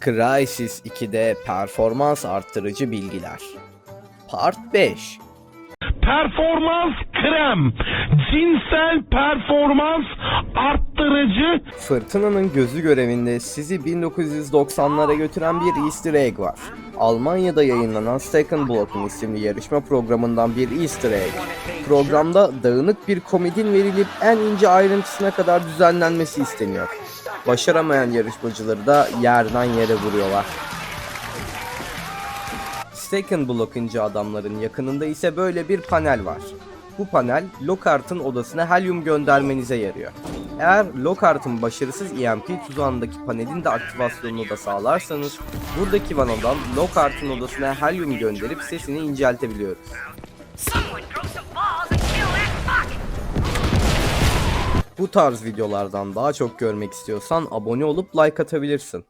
Crysis 2'de performans arttırıcı bilgiler. Part 5 Performans krem. Cinsel performans arttırıcı Fırtınanın gözü görevinde sizi 1990'lara götüren bir easter egg var. Almanya'da yayınlanan Second Block'un isimli yarışma programından bir easter egg. Programda dağınık bir komedin verilip en ince ayrıntısına kadar düzenlenmesi isteniyor. Başaramayan yarışmacıları da yerden yere vuruyorlar. Second Block'ınca adamların yakınında ise böyle bir panel var. Bu panel Lockhart'ın odasına helyum göndermenize yarıyor. Eğer Lockhart'ın başarısız EMP tuzağındaki panelin de aktivasyonunu da sağlarsanız buradaki vanadan Lockhart'ın odasına helyum gönderip sesini inceltebiliyoruz. Someone throw some balls Bu tarz videolardan daha çok görmek istiyorsan abone olup like atabilirsin.